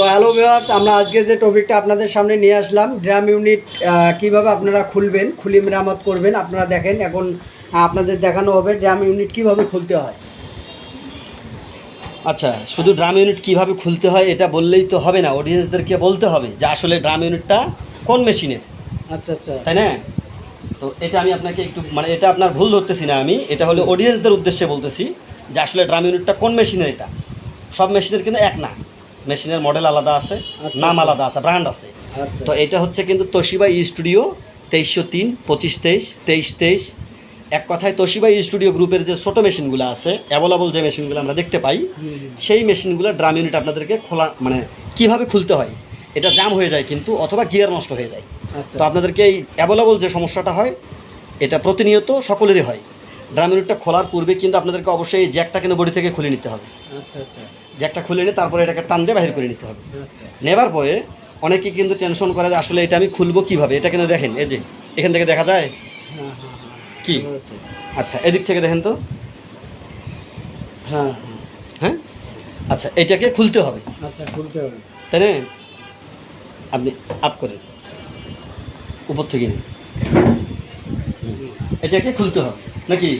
তো hello viewers আমরা আজকে যে টপিকটা আপনাদের সামনে নিয়ে আসলাম ড্রাম ইউনিট কীভাবে আপনারা খুলবেন খুলি মেরামত করবেন আপনারা দেখেন এখন আপনাদের দেখানো হবে ড্রাম ইউনিট কীভাবে খুলতে হয়। আচ্ছা শুধু ড্রাম ইউনিট কীভাবে খুলতে হয় এটা বললেই তো হবে না অডিয়েন্সদেরকে বলতে হবে যে আসলে ড্রাম ইউনিটটা কোন মেশিনের আচ্ছা আচ্ছা। তাই না? তো এটা আমি আপনাকে একটু মানে এটা আপনার ভুল ধরতেছি না আমি এটা হলো অডিয়েন্সদের উদ্দেশ্যে বলতেছি যে আসলে ড্রাম ইউনিটটা কোন মেশিনের এটা? সব মেশিনের কিন্তু এক না। মেশিনের মডেল আলাদা আছে আচ্ছা, নাম আচ্ছা। আলাদা আছে ব্র্যান্ড আছে। আচ্ছা। তো এটা হচ্ছে কিন্তু তোশিবা স্টুডিও তেইশশো তিন পঁচিশ তেইশ তেইশ তেইশ। এক কথায় তোশিবা স্টুডিও গ্রুপের যে ছোটো মেশিনগুলো আছে অ্যাভেলেবল যে মেশিনগুলো আমরা দেখতে পাই। সেই মেশিনগুলো ড্রাম ইউনিট আপনাদেরকে খোলা মানে কীভাবে খুলতে হয় এটা জাম হয়ে যায় কিন্তু অথবা গিয়ার নষ্ট হয়ে যায়। তো আপনাদেরকে এই অ্যাভেলেবল যে সমস্যাটা হয় এটা প্রতিনিয়ত সকলেরই হয়। ড্রাম ইউনিটটা খোলার পূর্বে কিন্তু আপনাদেরকে অবশ্যই এই জ্যাকটা কিন্তু বডি থেকে খুলে নিতে হবে। আচ্ছা আচ্ছা। জ্যাকটা খুলে নিয়ে তারপরে এটাকে টান দিয়ে বাহির করে নিতে হবে। আচ্ছা। নেবার পরে অনেকে কিন্তু টেনশন করে যে আসলে এটা আমি খুলবো কীভাবে? এটা কিন্তু দেখেন এই যে এখান থেকে দেখা যায়? হ্যাঁ হ্যাঁ হ্যাঁ। কি। আচ্ছা এদিক থেকে দেখেন তো। হ্যাঁ হ্যাঁ। হ্যাঁ? আচ্ছা এটাকে খুলতে হবে। আচ্ছা খুলতে হবে। তাই না আপনি আপ করেন উপর থেকে নিন। এটাকে খুলতে হবে। নাকি?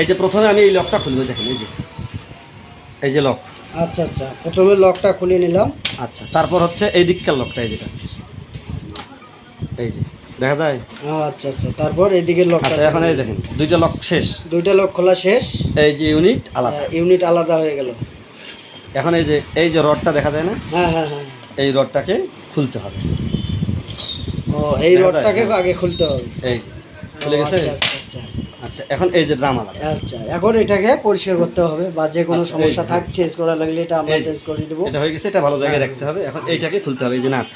এই যে প্রথমে আমি এই লকটা খুলবো দেখেন এই যে। এই যে লক আচ্ছা আচ্ছা। প্রথমে লকটা খুলে নিলাম। আচ্ছা তারপর হচ্ছে এই দিককার লকটা এই যেটা। এই যে দেখা যায়? আচ্ছা আচ্ছা। তারপর এদিকে লকটা আচ্ছা এখন এই দেখেন দুইটা লক শেষ। দুইটা লক খোলা শেষ। এই যে ইউনিট আলাদা। ইউনিট আলাদা হয়ে গেল। এখন এই যে এই যে রডটা দেখা যায় না? হ্যাঁ হ্যাঁ হ্যাঁ। এই রডটাকে খুলতে হবে। ও এই রডটাকে হ্যাঁ। আগে খুলতে হবে। এই খুলে গেছে? আচ্ছা। আচ্ছা এখন এই যে ড্রাম আলাদা আচ্ছা এখন এটাকে পরিষ্কার করতে হবে বা যে কোনো আচ্ছা, সমস্যা থাক চেঞ্জ করা লাগলে এটা আমরা চেঞ্জ করে দেবো। এটা হয়ে গেছে এটা ভালো জায়গায় হ্যাঁ। রাখতে হবে। এখন এইটাকে খুলতে হবে এই যে নাট।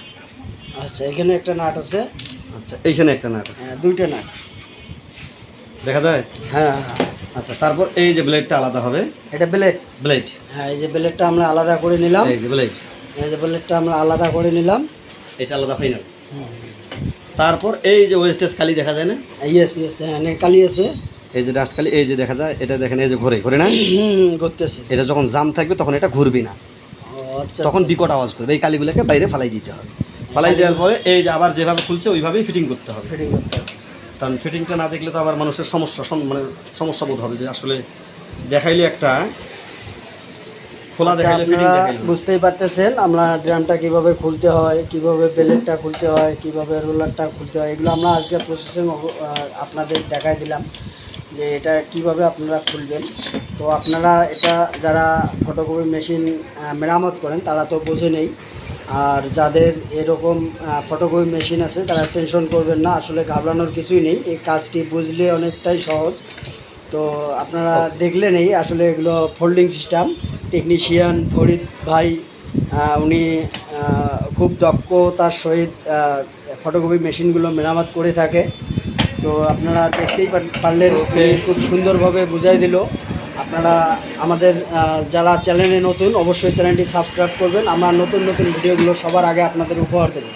আচ্ছা এখানে একটা নাট আছে। আচ্ছা এইখানে একটা নাট আছে। হ্যাঁ, দুইটা নাট। দেখা যায়? হ্যাঁ। হ্যাঁ আচ্ছা তারপর এই যে ব্লেডটা আলাদা হবে। এটা ব্লেড ব্লেড হ্যাঁ এই যে ব্লেডটা আমরা আলাদা করে নিলাম। এই যে ব্লেড এই যে ব্লেডটা আমরা আলাদা করে নিলাম। এটা আলাদা ফাইনাল তারপর এই যে ওয়েস্টেজ খালি দেখা যায় না? ইয়েস ইয়েস হ্যাঁ কালি আছে। এই যে ডাস্ট খালি এই যে দেখা যায় এটা দেখেন এই যে ঘুরে ঘুরে না? ঘুরতেছে। এটা যখন জাম থাকবে তখন এটা ঘুরবি না। আচ্ছা তখন বিকট আওয়াজ করবে এই কালিগুলোকে বাইরে ফালাই দিতে হবে। ফালাই দেওয়ার পরে এই যে আবার যেভাবে খুলছে ওইভাবেই ফিটিং করতে হবে। ফিটিং করতে হবে। কারণ ফিটিংটা না দেখলে তো আবার মানুষের সমস্যা সম- মানে সমস্যা বোধ হবে যে আসলে দেখাইলে একটা খোলা আচ্ছা, দেখাইলে ফিটিং আপনারা দেখাইলে না। বুঝতেই পারতেছেন আমরা ড্রামটা কীভাবে খুলতে হয় কীভাবে বেলেটটা খুলতে হয় কীভাবে রোলারটা খুলতে হয় এগুলো আমরা আজকে প্রসেসিং আপনাদের দেখাই দিলাম যে এটা কীভাবে আপনারা খুলবেন। তো আপনারা এটা যারা ফটোকপি মেশিন মেরামত করেন তারা তো বোঝে নেই। আর যাদের এরকম ফটোকপি মেশিন আছে তারা টেনশন করবেন না আসলে ঘাবড়ানোর কিছুই নেই। এই কাজটি বুঝলে অনেকটাই সহজ। তো আপনারা দেখলেন এই আসলে এগুলো ফোল্ডিং সিস্টেম টেকনিশিয়ান ফরিদ ভাই উনি খুব দক্ষতার সহিত ফটোকপি মেশিনগুলো মেরামত করে থাকে। তো আপনারা দেখতেই পারলেন খুব সুন্দরভাবে বুঝাই দিল। আপনারা আমাদের যারা চ্যানেলে নতুন অবশ্যই চ্যানেলটি সাবস্ক্রাইব করবেন। আমরা নতুন নতুন ভিডিওগুলো সবার আগে আপনাদের উপহার দেবো।